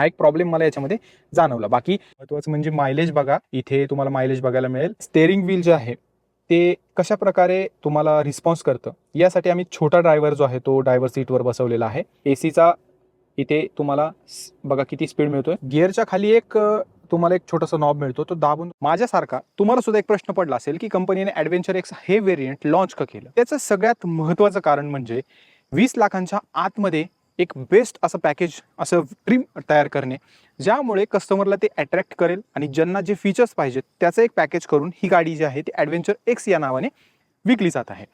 हा एक प्रॉब्लेम मला याच्यामध्ये जाणवला. बाकी महत्वाचं म्हणजे मायलेज बघा. इथे तुम्हाला मायलेज बघायला मिळेल. स्टेअरिंग व्हील जे आहे ते कशा प्रकारे तुम्हाला रिस्पॉन्स करतं यासाठी आम्ही छोटा ड्रायव्हर जो आहे तो ड्रायव्हर सीटवर बसवलेला आहे. एसीचा इथे तुम्हाला बघा किती स्पीड मिळतोय. गिअरच्या खाली एक तुम्हाला एक छोटासा नॉब मिळतो. तो दाबून माझ्यासारखा तुम्हाला सुद्धा एक प्रश्न पडला असेल की कंपनीने ॲडव्हेंचर एक्स हे व्हेरियंट लॉन्च का केलं? त्याचं सगळ्यात महत्त्वाचं कारण म्हणजे वीस लाखांच्या आतमध्ये एक बेस्ट असं पॅकेज असं ट्रिम तयार करणे. ज्यामुळे कस्टमरला ते अट्रॅक्ट करेल आणि ज्यांना जे फीचर्स पाहिजेत त्याचं एक पॅकेज करून ही गाडी जी आहे ती ॲडव्हेंचर एक्स या नावाने विकली जात आहे.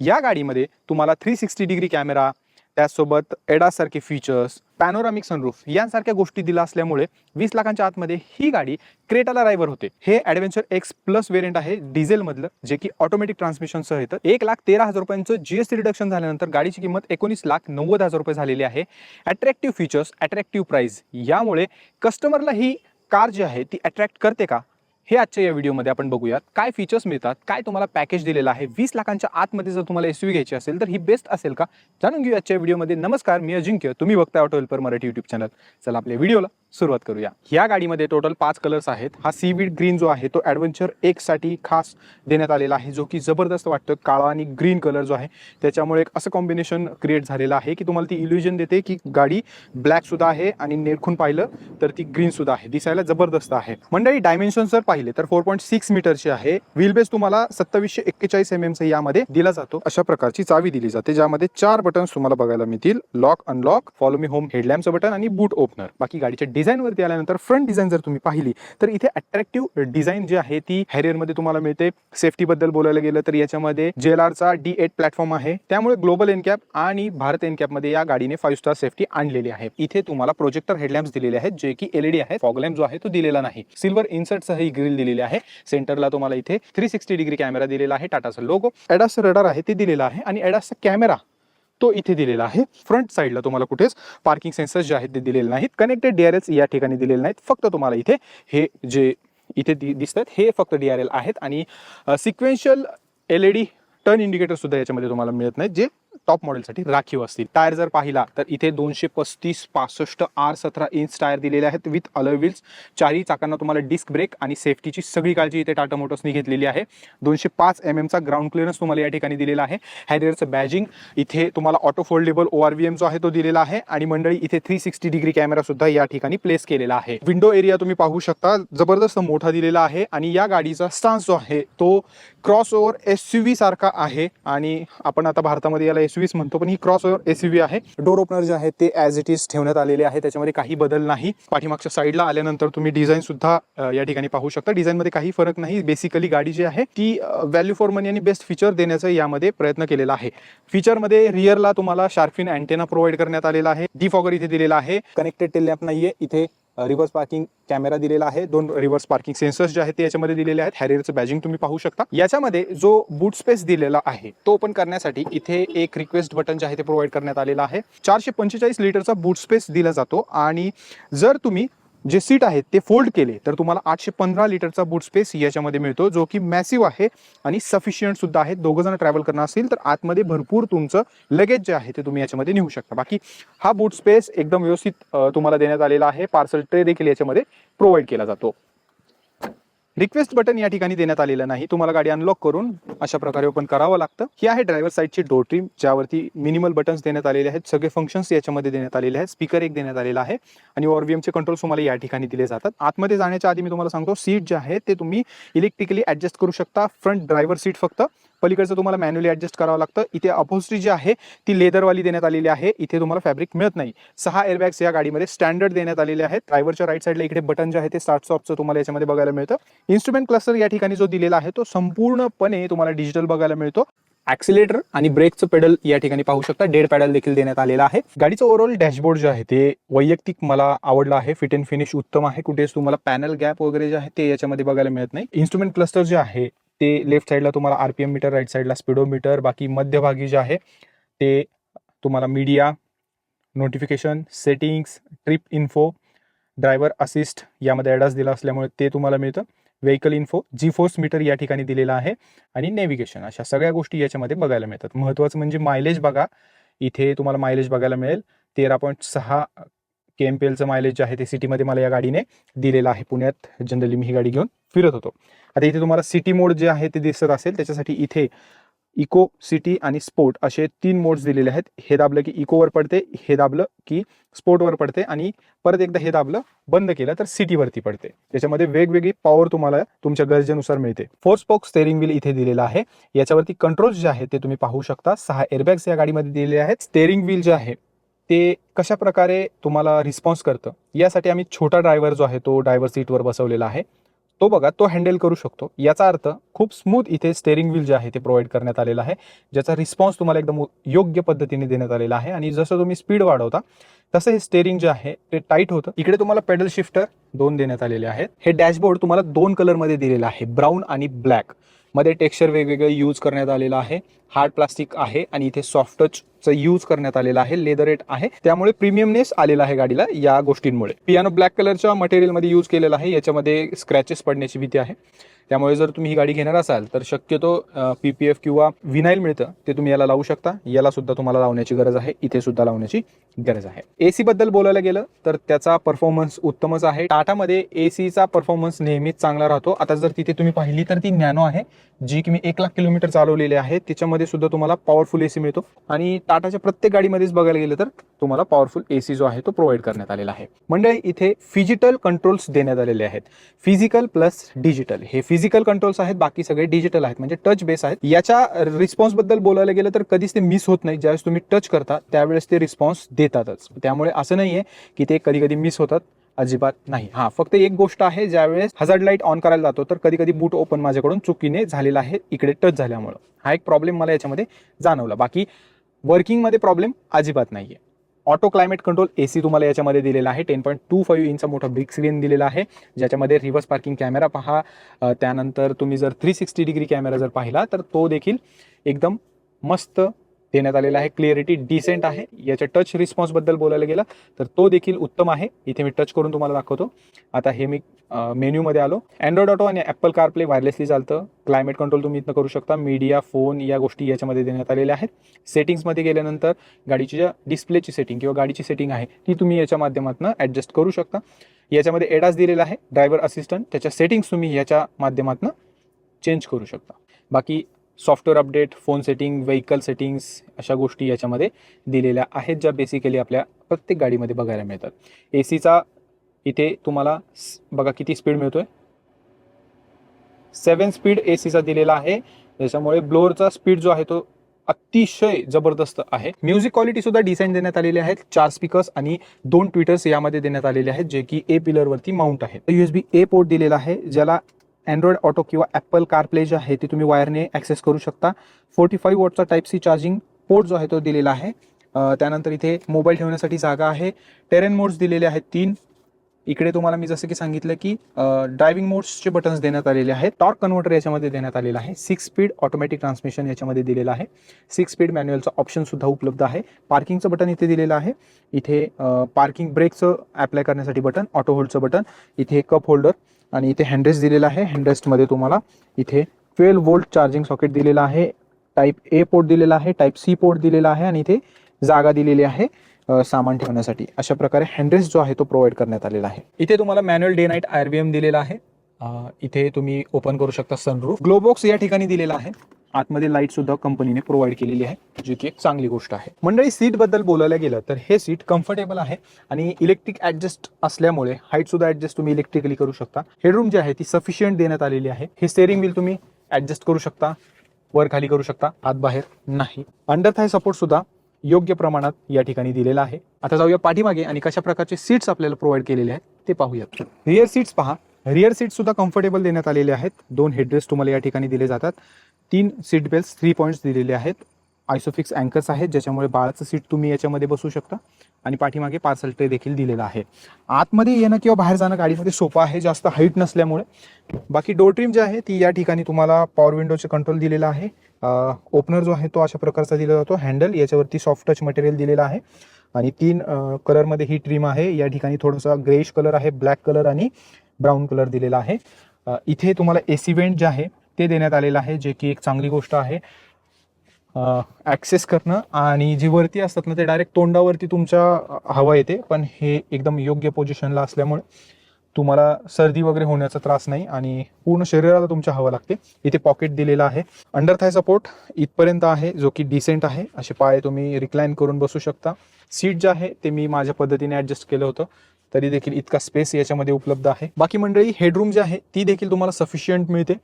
या गाडीमध्ये तुम्हाला थ्री सिक्स्टी डिग्री कॅमेरा त्याचसोबत एडासारखे फीचर्स पॅनोरामिक सनरूफ यांसारख्या गोष्टी दिल्या असल्यामुळे वीस लाखांच्या आतमध्ये ही गाडी क्रेटाला रायवर होते. हे ॲडव्हेंचर एक्स प्लस वेरियंट आहे डिझेलमधलं जे की ऑटोमॅटिक ट्रान्समिशनसह येतं. एक लाख तेरा हजार रुपयांचं जीएसटी रिडक्शन झाल्यानंतर गाडीची किंमत एकोणीस लाख नव्वद हजार रुपये झालेली आहे. अट्रॅक्टिव्ह फीचर्स अट्रॅक्टिव्ह प्राईस यामुळे कस्टमरला ही कार जी आहे ती अट्रॅक्ट करते का? हे आजच्या या व्हिडिओमध्ये आपण बघूयात. काय फीचर्स मिळतात? काय तुम्हाला पॅकेज दिलेलं आहे? वीस लाखांच्या आतमध्ये जर तुम्हाला एस घ्यायची असेल तर ही बेस्ट असेल का? जाणून घेऊ आजच्या व्हिडिओमध्ये. नमस्कार मी अजिंक्य. तुम्ही बघताय auto helper Marathi YouTube channel चला आपल्या व्हिडिओला सुरुवात करूया. या गाडीमध्ये टोटल पाच कलर्स आहेत. हा सीवीड ग्रीन जो आहे तो ॲडव्हेंचर एक साठी खास देण्यात आलेला आहे जो की जबरदस्त वाटतं काळा आणि ग्रीन कलर जो आहे. त्याच्यामुळे एक असं कॉम्बिनेशन क्रिएट झालेलं आहे की तुम्हाला ती इल्युजन देते की गाडी ब्लॅक सुद्धा आहे आणि नेरखून पाहिलं तर ती ग्रीन सुद्धा आहे. दिसायला जबरदस्त आहे. मंडळी डायमेन्शन जर पाहिले तर फोर पॉईंट सिक्स मीटरची आहे. व्हीलबेस तुम्हाला सत्तावीसशे एक्केचाळीस एम एमचा यामध्ये दिला जातो. अशा प्रकारची चावी दिली जाते ज्यामध्ये चार बटन्स तुम्हाला बघायला मिळतील. Lock unlock follow me home हेडलॅम्पचं button आणि बूट ओपनर बाकी गाडीच्या डिझाईन वरती आल्यानंतर फ्रंट डिझाईन जर तुम्ही पाहिली तर इथे अट्रॅक्टिव्ह डिझाईन जी आहे ती हॅरियरमध्ये तुम्हाला मिळते. सेफ्टी बद्दल बोलायला गेलं तर याच्यामध्ये जेएलआरचा डी एट प्लॅटफॉर्म आहे. त्यामुळे ग्लोबल एनकॅप आणि भारत एनकॅपमध्ये या गाडीने फाईव्ह स्टार सेफ्टी आणलेली आहे. इथे तुम्हाला प्रोजेक्टर हेडलॅम्प्स दिलेले आहेत जे की एलईडी आहे फॉगलॅम्प जो आहे तो दिलेला नाही. सिल्वर इन्सर्टसह ही ग्रिल दिलेली आहे. सेंटरला तुम्हाला इथे थ्री सिक्स्टी डिग्री कॅमेरा दिलेला आहे टाटाचा लोगो एडास रडार आहे ते दिलेला आहे. आणि एडासचा कॅमेरा तो इथे दिलेला आहे. फ्रंट साईडला तुम्हाला कुठेच पार्किंग सेन्सर्स जे आहेत ते दिलेले नाहीत. कनेक्टेड डीआरएल्स या ठिकाणी दिलेले नाहीत. फक्त तुम्हाला इथे हे जे इथे दि दिसतात हे फक्त डीआरएल आहेत. आणि sequential L E D turn indicator सुद्धा याच्यामध्ये तुम्हाला मिळत नाहीत. जे टॉप मॉडेलसाठी राखीव असतील. टायर जर पाहिला तर इथे दोनशे पस्तीस पासष्ट आर सतरा इंच टायर दिलेले आहेत विथ अलर व्हील्स चारही चाकांना तुम्हाला डिस्क ब्रेक आणि सेफ्टीची सगळी काळजी इथे टाटा मोटर्सनी घेतलेली आहे. दोनशे पाच एम एमचा ग्राउंड क्लिअरन्स तुम्हाला या ठिकाणी दिलेला आहे. हॅरियरचं बॅजिंग इथे तुम्हाला auto foldable O R V M जो आहे तो दिलेला आहे. आणि मंडळी इथे थ्री सिक्स्टी डिग्री कॅमेरा सुद्धा या ठिकाणी प्लेस केलेला आहे. विंडो एरिया तुम्ही पाहू शकता जबरदस्त मोठा दिलेला आहे. आणि या गाडीचा स्टान्स जो आहे तो cross over S U V सारखा आहे. आणि आपण आता भारतामध्ये याला एस म्हणतो पण ही क्रॉस ओव्हर एस आहे. डोर ओपनर जे आहे ते ॲज इट इज ठेवण्यात आलेले आहे त्याच्यामध्ये काही बदल नाही. पाठीमागच्या साईडला आल्यानंतर तुम्ही डिझाईन सुद्धा या ठिकाणी पाहू शकता. डिझाईन मध्ये काही फरक नाही. बेसिकली गाडी जी आहे ती व्हॅल्यू फॉर मनी आणि बेस्ट फीचर देण्याचा यामध्ये प्रयत्न केलेला आहे. फीचरमध्ये रिअरला तुम्हाला शार्फिन अँटेना प्रोव्हाइड करण्यात आलेला आहे. डिफॉगर इथे दिलेला आहे. कनेक्टेड टेल लॅम्प नाहीये. इथे रिव्हर्स पार्किंग कॅमेरा दिलेला आहे. दोन रिव्हर्स पार्किंग सेन्सर्स जे आहेत ते याच्यामध्ये दिलेले आहेत. हॅरियरचं बॅजिंग तुम्ही पाहू शकता. याच्यामध्ये जो बूट स्पेस दिलेला आहे तो ओपन करण्यासाठी इथे एक रिक्वेस्ट बटन जे आहे ते प्रोव्हाइड करण्यात आलेलं आहे. चारशे पंचेचाळीस लिटरचा बूट स्पेस दिला जातो. आणि जर तुम्ही जे सीट आहेत ते फोल्ड केले तर तुम्हाला आठशे पंधरा लिटरचा बूट स्पेस याच्यामध्ये मिळतो जो की मॅसिव्ह आहे आणि सफिशियंट सुद्धा आहे. दोघं जण ट्रॅव्हल करणार असतील तर आतमध्ये भरपूर तुमचं लगेज जे आहे ते तुम्ही याच्यामध्ये नेऊ शकता. बाकी हा बूट स्पेस एकदम व्यवस्थित तुम्हाला देण्यात आलेला आहे. पार्सल ट्रे देखील याच्यामध्ये प्रोव्हाइड केला जातो. रिक्वेस्ट बटन या ठिकाणी देण्यात आलेलं नाही. तुम्हाला गाडी अनलॉक करून अशा प्रकारे ओपन करावं लागतं. ही आहे ड्रायव्हर साईडची डोर ट्रीम ज्यावरती मिनिमल बटन्स देण्यात आलेले आहेत. सगळे फंक्शन्स याच्यामध्ये देण्यात आलेले आहेत. स्पीकर एक देण्यात आलेला आहे. आणि ओरबीएमचे कंट्रोल तुम्हाला या ठिकाणी दिले जातात. आतमध्ये जाण्याच्या आधी मी तुम्हाला सांगतो सीट जे आहे ते तुम्ही इलेक्ट्रिकली ऍडजस्ट करू शकता. फ्रंट ड्रायव्हर सीट फक्त. पलीकडचं तुम्हाला मॅन्युअली ऍडजस्ट करावं लागतं. इथे अपोस्ट्री जी आहे ती लेदरवाली देण्यात आलेली आहे. इथे तुम्हाला फॅब्रिक मिळत नाही. सहा एअरबॅग्स या गाडीमध्ये स्टँडर्ड देण्यात आलेले आहेत. ड्रायव्हरच्या राईट साईडला इकडे बटन जे आहे ते स्टार्ट स्टॉपचं तुम्हाला याच्यामध्ये बघायला मिळतं. इन्स्ट्रुमेंट क्लस्टर या ठिकाणी जो दिलेला आहे तो संपूर्णपणे तुम्हाला डिजिटल बघायला मिळतो. ऍक्सिलेटर आणि ब्रेकचं पेडल या ठिकाणी पाहू शकता. डेड पॅडल देखील देण्यात आलेला आहे. गाडीचं ओव्हरऑल डॅशबोर्ड जे आहे ते वैयक्तिक मला आवडलं आहे. फिट अँड फिनिश उत्तम आहे. कुठेच तुम्हाला पॅनल गॅप वगैरे जे आहे ते याच्यामध्ये बघायला मिळत नाही. इन्स्ट्रुमेंट क्लस्टर जे आहे ते लेफ्ट साईडला तुम्हाला आरपीएम मीटर राईट साईडला स्पीडोमीटर बाकी मध्यभागी जे आहे ते तुम्हाला media notification settings trip info driver assist यामध्ये ॲडास दिला असल्यामुळे ते तुम्हाला मिळतं. Vehicle info G force meter या ठिकाणी दिलेला आहे आणि नेव्हिगेशन अशा सगळ्या गोष्टी याच्यामध्ये बघायला मिळतात. महत्त्वाचं म्हणजे मायलेज बघा. इथे तुम्हाला मायलेज बघायला मिळेल. तेरा पॉईंट सहा के एम पी एलचं मायलेज जे आहे ते सिटीमध्ये मला या गाडीने दिलेलं आहे. पुण्यात जनरली मी ही गाडी घेऊन फिरत होतो. आता इथे तुम्हाला सिटी मोड जे आहे ते दिसत असेल त्याच्यासाठी इथे इको सिटी आणि स्पोर्ट असे तीन मोड्स दिलेले आहेत. हे दाबलं की इकोवर पडते हे दाबलं की स्पोर्टवर पडते आणि परत एकदा हे दाबलं बंद केलं तर सिटीवरती पडते. त्याच्यामध्ये वेगवेगळी पॉवर तुम्हाला तुमच्या गरजेनुसार मिळते. फोर स्पोक स्टेअरिंग व्हील इथे दिलेलं आहे. याच्यावरती कंट्रोल जे आहे ते तुम्ही पाहू शकता. सहा एअरबॅग्स या गाडीमध्ये दिलेले आहेत. स्टेअरिंग व्हील जे आहे ते कशा प्रकारे तुम्हाला रिस्पॉन्स करतं यासाठी आम्ही छोटा ड्रायव्हर जो आहे तो ड्रायव्हर सीटवर बसवलेला आहे. तो बघा तो हँडल करू शकतो. याचा अर्थ खूप स्मूथ इथे स्टेअरिंग व्हील जे आहे ते प्रोव्हाइड करण्यात आलेलं आहे. ज्याचा रिस्पॉन्स तुम्हाला एकदम योग्य पद्धतीने देण्यात आलेला आहे. आणि जसं तुम्ही स्पीड वाढवता तसं हे स्टेअरिंग जे आहे ते टाईट होतं. इकडे तुम्हाला पेडल शिफ्टर दोन देण्यात आलेले आहेत. हे डॅशबोर्ड तुम्हाला दोन कलरमध्ये दिलेलं आहे. ब्राऊन आणि ब्लॅक मध्ये टेक्स्चर वेगवेगळे यूज करण्यात आलेलं आहे. हार्ड प्लास्टिक आहे आणि इथे सॉफ्ट टचचं यूज करण्यात आलेलं आहे. लेदरेट आहे. त्यामुळे प्रीमियमनेस आलेला आहे गाडीला या गोष्टींमुळे. पियानो ब्लॅक कलरच्या मटेरियलमध्ये यूज केलेला आहे. याच्यामध्ये स्क्रॅचेस पडण्याची भीती आहे. त्यामुळे जर तुम्ही ही गाडी घेणार असाल तर शक्यतो पी पी एफ किंवा विनाईल मिळतं ते तुम्ही याला लावू शकता. याला सुद्धा तुम्हाला लावण्याची गरज आहे इथे सुद्धा लावण्याची गरज आहे. एसी बद्दल बोलायला गेलं तर त्याचा परफॉर्मन्स उत्तमच आहे. टाटामध्ये एसीचा परफॉर्मन्स नेहमीच चांगला राहतो. आता जर तिथे तुम्ही पाहिली तर ती नॅनो आहे जी की मी एक लाख किलोमीटर चालवलेली आहे. त्याच्यामध्ये सुद्धा तुम्हाला पॉवरफुल एसी मिळतो. आणि टाटाच्या प्रत्येक गाडीमध्येच बघायला गेलं तर तुम्हाला पॉवरफुल एसी जो आहे तो प्रोव्हाइड करण्यात आलेला आहे. मंडळी इथे फिजिटल कंट्रोल्स देण्यात आलेले आहेत. फिजिकल प्लस डिजिटल हे फिजिकल कंट्रोल्स आहेत बाकी सगळे डिजिटल आहेत. म्हणजे टच बेस आहेत. याच्या रिस्पॉन्सबद्दल बोलायला गेलं तर कधीच ते मिस होत नाही. ज्यावेळेस तुम्ही टच करता त्यावेळेस ते रिस्पॉन्स देतातच. त्यामुळे असं नाहीये की ते कधी कधी मिस होतात. अजिबात नाही. हा फक्त एक गोष्ट आहे ज्यावेळेस हजार्ड लाइट ऑन करायला जातो तर कधी कधी बूट ओपन माझ्याकडून चुकीने झालेला आहे इकडे टच झाल्यामुळं. हा एक प्रॉब्लेम मला याच्यामध्ये जाणवला. बाकी वर्किंगमध्ये प्रॉब्लेम अजिबात नाहीये. Auto climate control A C तुम्हाला याच्यामध्ये दिलेला आहे. टेन पॉईंट टू फाईव्ह इंचचा मोठा बिग स्क्रीन दिलेला आहे. ज्याच्यामध्ये रिव्हर्स पार्किंग कॅमेरा पहा. त्यानंतर तुम्ही जर थ्री सिक्स्टी डिग्री कॅमेरा जर पाहिला तर तो देखील एकदम मस्त देण्यात आलेला आहे. क्लिअरिटी डिसेंट आहे. याच्या टच रिस्पॉन्सबद्दल बोलायला गेलं तर तो देखील उत्तम आहे. इथे मी टच करून तुम्हाला दाखवतो. आता हे मी मेन्यूमध्ये आलो. अँड्रॉइड ऑटो आणि ॲपल कारप्ले वायरलेसली चालतं. क्लायमेट कंट्रोल तुम्ही इथनं करू शकता. मीडिया फोन या गोष्टी याच्यामध्ये देण्यात आलेल्या आहेत. सेटिंग्समध्ये गेल्यानंतर गाडीची ज्या डिस्प्लेची सेटिंग किंवा गाडीची सेटिंग आहे ती तुम्ही याच्या माध्यमातून ॲडजस्ट करू शकता. याच्यामध्ये एडास दिलेला आहे. ड्रायव्हर असिस्टंट त्याच्या सेटिंग्स तुम्ही याच्या माध्यमातून चेंज करू शकता. बाकी software update phone setting vehicle settings अशा गोष्टी याच्यामध्ये दिलेल्या आहेत ज्या बेसिकली आपल्या प्रत्येक गाडीमध्ये बघायला मिळतात. ए सीचा इथे तुम्हाला बघा किती स्पीड मिळतोय. सेवन स्पीड ए सीचा दिलेला आहे. त्याच्यामुळे ब्लोअरचा स्पीड जो आहे तो अतिशय जबरदस्त आहे. म्युझिक क्वालिटी सुद्धा डिझाईन देण्यात आलेले आहेत. चार स्पीकर्स आणि दोन ट्विटर्स यामध्ये देण्यात आलेले आहेत जे की ए पिलरवरती माउंट आहे. युएसबी ए पोर्ट दिलेला आहे ज्याला अँड्रॉइड ऑटो किंवा ॲपल कारप्ले जे आहे ते तुम्ही वायरने ॲक्सेस करू शकता. फोर्टी फाईव्ह वॉटचा टाईप सी चार्जिंग पोर्ट जो आहे तो दिलेला आहे. त्यानंतर इथे मोबाईल ठेवण्यासाठी जागा आहे. टेरेन मोड्स दिलेले आहेत तीन. इकडे तुम्हाला मी जसं की सांगितलं की ड्रायव्हिंग मोड्सचे बटन्स देण्यात आलेले आहेत. टॉर्क कन्व्हर्टर याच्यामध्ये देण्यात आलेला आहे. सिक्स स्पीड ऑटोमॅटिक ट्रान्समिशन याच्यामध्ये दिलेलं आहे. सिक्स स्पीड मॅन्युअलचं ऑप्शन सुद्धा उपलब्ध आहे. पार्किंगचं बटन इथे दिलेलं आहे. इथे पार्किंग ब्रेकचं अप्लाय करण्यासाठी बटन ऑटो होल्डचं बटन इथे कप होल्डर आणि इथे हँड्रेस्ट दिलेला आहे. हँडरेस्टमध्ये तुम्हाला इथे ट्वेल्व वोल्ट चार्जिंग सॉकेट दिलेलं आहे. टाईप ए पोर्ट दिलेला आहे. टाईप सी पोर्ट दिलेला आहे. आणि इथे जागा दिलेली आहे सामान ठेवण्यासाठी. अशा प्रकारे हँड्रेस्ट जो आहे तो प्रोव्हाइड करण्यात आलेला आहे. इथे तुम्हाला manual day night R B M दिलेला आहे. इथे तुम्ही ओपन करू शकता सनरूफ ग्लोबॉक्स या ठिकाणी दिलेला आहे. आतमध्ये लाइट सुद्धा कंपनीने प्रोव्हाइड केलेली आहे जी की एक चांगली गोष्ट आहे. मंडळी सीटबद्दल बोलायला गेलं तर हे सीट कम्फर्टेबल आहे आणि इलेक्ट्रिक ऍडजस्ट असल्यामुळे हाईट सुद्धा ऍडजस्ट तुम्ही इलेक्ट्रिकली करू शकता. हेडरूम जी आहे ती सफिशियंट देण्यात आलेली आहे. हे स्टेअरिंग व्हील तुम्ही ऍडजस्ट करू शकता. वर खाली करू शकता. आत बाहेर नाही. अंडर थाय सपोर्ट सुद्धा योग्य प्रमाणात या ठिकाणी दिलेला आहे. आता जाऊया पाठीमागे आणि कशा प्रकारचे सीट्स आपल्याला प्रोव्हाइड केलेले आहेत ते पाहूयात. रिअर सीट्स पहा. रिअर सीट सुद्धा कम्फर्टेबल देण्यात आलेले आहेत. दोन हेडरेस्ट तुम्हाला या ठिकाणी दिले जातात. तीन सीट बेल्ट्स थ्री पॉईंट्स दिलेले आहेत. आयसोफिक्स अँकर्स आहेत ज्याच्यामुळे बाळाचं सीट तुम्ही याच्यामध्ये बसू शकता. आणि पाठीमागे पार्सल ट्रे देखील दिलेला आहे. आतमध्ये येणं किंवा बाहेर जाणं गाडीमध्ये सोपं आहे जास्त हाईट नसल्यामुळे. बाकी डोर ट्रीम जी आहे ती या ठिकाणी तुम्हाला पॉवर विंडोचे कंट्रोल दिलेला आहे. ओपनर जो आहे तो अशा प्रकारचा दिला जातो. हँडल याच्यावरती सॉफ्ट टच मटेरियल दिलेलं आहे. आणि तीन कलरमध्ये ही ट्रीम आहे. या ठिकाणी थोडासा ग्रेश कलर आहे ब्लॅक कलर आणि ब्राऊन कलर दिलेला आहे. इथे तुम्हाला एसी वेंट जे आहे ते देण्यात आलेलं आहे जे की एक चांगली गोष्ट आहे. ॲक्सेस करणं आणि जी वरती असतात ना ते डायरेक्ट तोंडावरती तुमच्या हवा येते. पण हे एकदम योग्य पोझिशनला असल्यामुळे तुम्हाला सर्दी वगैरे होण्याचा त्रास नाही आणि पूर्ण शरीराला तुमच्या हवा लागते. इथे पॉकेट दिलेला आहे. अंडर थाय सपोर्ट इथपर्यंत आहे जो की डिसेंट आहे. असे पाय तुम्ही रिक्लाईन करून बसू शकता. सीट जे आहे ते मी माझ्या पद्धतीने ॲडजस्ट केलं होतं. तरी देखील इतका स्पेस याच्यामध्ये उपलब्ध आहे. बाकी मंडळी हेडरूम जे आहे ती देखील तुम्हाला सफिशियंट मिळते.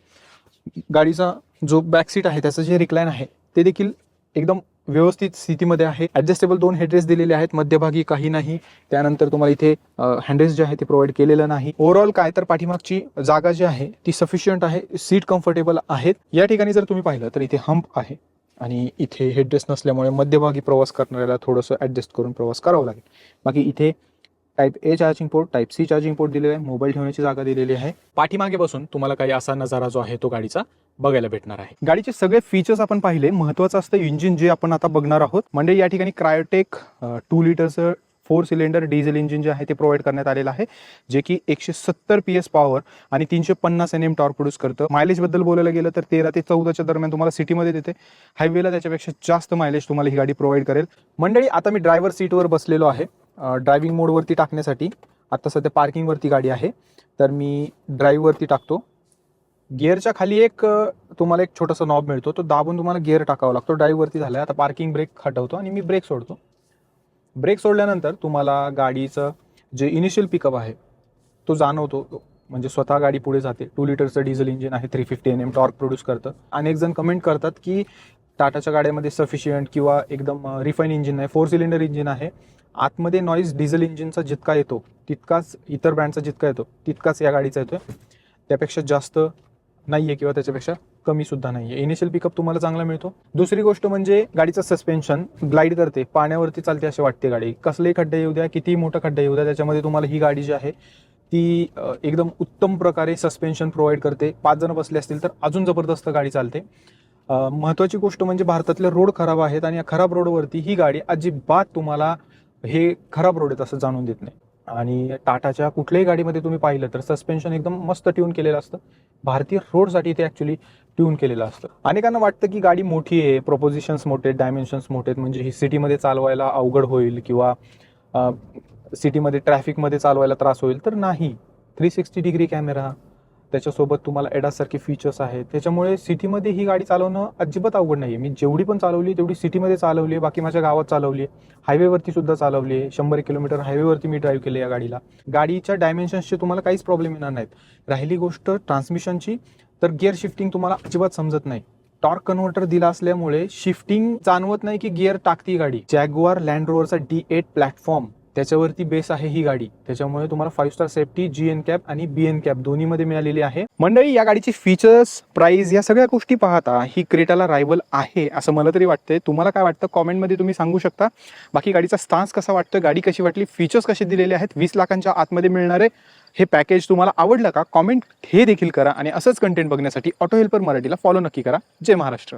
गाडीचा जो बॅक सीट आहे त्याचं जे रिक्लाईन आहे ते देखील एकदम व्यवस्थित स्थितीमध्ये आहे. ॲडजस्टेबल दोन हेडरेस्ट दिलेले आहेत मध्यभागी काही नाही. त्यानंतर तुम्हाला इथे हँडरेस जे आहे ते प्रोव्हाइड केलेलं नाही. ओव्हरऑल काय तर पाठीमागची जागा जी आहे ती सफिशियंट आहे सीट कम्फर्टेबल आहेत. या ठिकाणी जर तुम्ही पाहिलं तर इथे हंप आहे. आणि इथे हेडरेस्ट नसल्यामुळे मध्यभागी प्रवास करणाऱ्याला थोडंसं ॲडजस्ट करून प्रवास करावा लागेल. बाकी इथे type A charging port type C charging port दिलेला आहे. मोबाईल ठेवण्याची जागा दिलेली आहे. पाठीमागे बसून तुम्हाला काही असा नजारा जो आहे तो गाडीचा बघायला भेटणार आहे. गाडीचे सगळे फीचर्स आपण पाहिले. महत्वाचं असतं इंजिन जे आपण आता बघणार आहोत. म्हणजे या ठिकाणी क्रायोटेक टू लिटरचं फोर सिलेंडर डिझेल इंजिन जे आहे ते प्रोव्हाइड करण्यात आलेलं आहे. जे की एकशे सत्तर पी एस पॉवर आणि तीनशे पन्नास एन एम टॉर्क प्रोड्यूस करतं. मायलेजबद्दल बोलायला गेलं तर तेरा ते चौदाच्या दरम्यान तुम्हाला सिटीमध्ये देते. हायवेला त्याच्यापेक्षा जास्त मायलेज तुम्हाला ही गाडी प्रोव्हाइड करेल. मंडळी आता मी ड्रायव्हर सीटवर बसलेलो आहे. ड्रायव्हिंग मोडवरती टाकण्यासाठी आत्ता सध्या पार्किंगवरती गाडी आहे तर मी ड्राईव्हवरती टाकतो. गिअरच्या खाली एक तुम्हाला एक छोटासा नॉब मिळतो तो दाबून तुम्हाला गिअर टाकावा लागतो. ड्राईव्हवरती झाला आता पार्किंग ब्रेक हटवतो आणि मी ब्रेक सोडतो. ब्रेक सोडल्यानंतर तुम्हाला गाडीचं जे इनिशियल पिकअप आहे तो जाणवतो म्हणजे स्वतः गाडी पुढे जाते. टू लिटरचं डिझेल इंजिन आहे three fifty N M torque produce करतं. अनेक जण कमेंट करतात की टाटाच्या गाड्यामध्ये सफिशियंट किंवा एकदम रिफाईन इंजिन आहे फोर सिलेंडर इंजिन आहे. आतमध्ये नॉईज डिझेल इंजिनचा जितका येतो तितकाच इतर ब्रँडचा जितका येतो तितकाच या गाडीचा येतो त्यापेक्षा जास्त नाही आहे किंवा त्याच्यापेक्षा कमी सुद्धा नाही आहे इनिशियल पिकअप तुम्हाला चांगला मिळतो. दुसरी गोष्ट म्हणजे गाडीचं सस्पेन्शन ग्लाईड करते. पाण्यावरती चालते अशी वाटते गाडी. कसलेही खड्डे येऊ द्या कितीही मोठा खड्डा येऊ द्या त्याच्यामध्ये तुम्हाला ही गाडी जी आहे ती एकदम उत्तम प्रकारे सस्पेन्शन प्रोव्हाइड करते. पाच जण बसले असतील तर अजून जबरदस्त गाडी चालते. महत्त्वाची गोष्ट म्हणजे भारतातले रोड खराब आहेत आणि या खराब रोडवरती ही गाडी अजिबात तुम्हाला हे खराब रोड आहेत असं जाणून देत नाही. आणि टाटाच्या कुठल्याही गाडीमध्ये तुम्ही पाहिलं तर सस्पेन्शन एकदम मस्त ट्यून केलेलं असतं. भारतीय रोडसाठी ते ॲक्च्युली ट्यून केलेलं असतं. अनेकांना वाटतं की गाडी मोठी आहे प्रोपोजिशन्स मोठे आहेत डायमेन्शन्स मोठे आहेत म्हणजे ही सिटीमध्ये चालवायला अवघड होईल किंवा सिटीमध्ये ट्रॅफिकमध्ये चालवायला त्रास होईल. तर नाही. थ्री सिक्स्टी डिग्री कॅमेरा त्याच्यासोबत तुम्हाला एडासारखे फीचर्स आहेत. त्याच्यामुळे सिटीमध्ये ही गाडी चालवणं अजिबात अवघड नाही आहे मी जेवढी पण चालवली तेवढी सिटीमध्ये चालवली आहे. बाकी माझ्या गावात चालवली आहे. हायवेवरती सुद्धा चालवली आहे. शंभर किलोमीटर हायवेवरती मी ड्राईव्ह केली या गाडीला. गाडीच्या डायमेन्शन्सचे तुम्हाला काहीच प्रॉब्लेम येणार नाहीत. राहिली गोष्ट ट्रान्समिशनची तर गिअर शिफ्टिंग तुम्हाला अजिबात समजत नाही. टॉर्क कन्व्हर्टर दिला असल्यामुळे शिफ्टिंग जाणवत नाही की गिअर टाकती गाडी. जॅगवार लँड रोवरचा डी एट प्लॅटफॉर्म त्याच्यावरती बेस आहे ही गाडी. त्याच्यामुळे तुम्हाला five star safety G NCAP आणि बी एन कॅप दोन्हीमध्ये मिळालेली आहे. मंडळी या गाडीची फीचर्स प्राइस या सगळ्या गोष्टी पाहता ही क्रेटाला रायवल आहे असं मला तरी वाटतंय. तुम्हाला काय वाटतं? कॉमेंटमध्ये तुम्ही सांगू शकता. बाकी गाडीचा स्टान्स कसा वाटतोय? गाडी कशी वाटली? फीचर्स कसे दिलेले आहेत? वीस लाखांच्या आतमध्ये मिळणारे हे पॅकेज तुम्हाला आवडलं का? कॉमेंट हे देखील करा आणि असंच कंटेंट बघण्यासाठी ऑटो हेल्पर मराठीला फॉलो नक्की करा. जय महाराष्ट्र.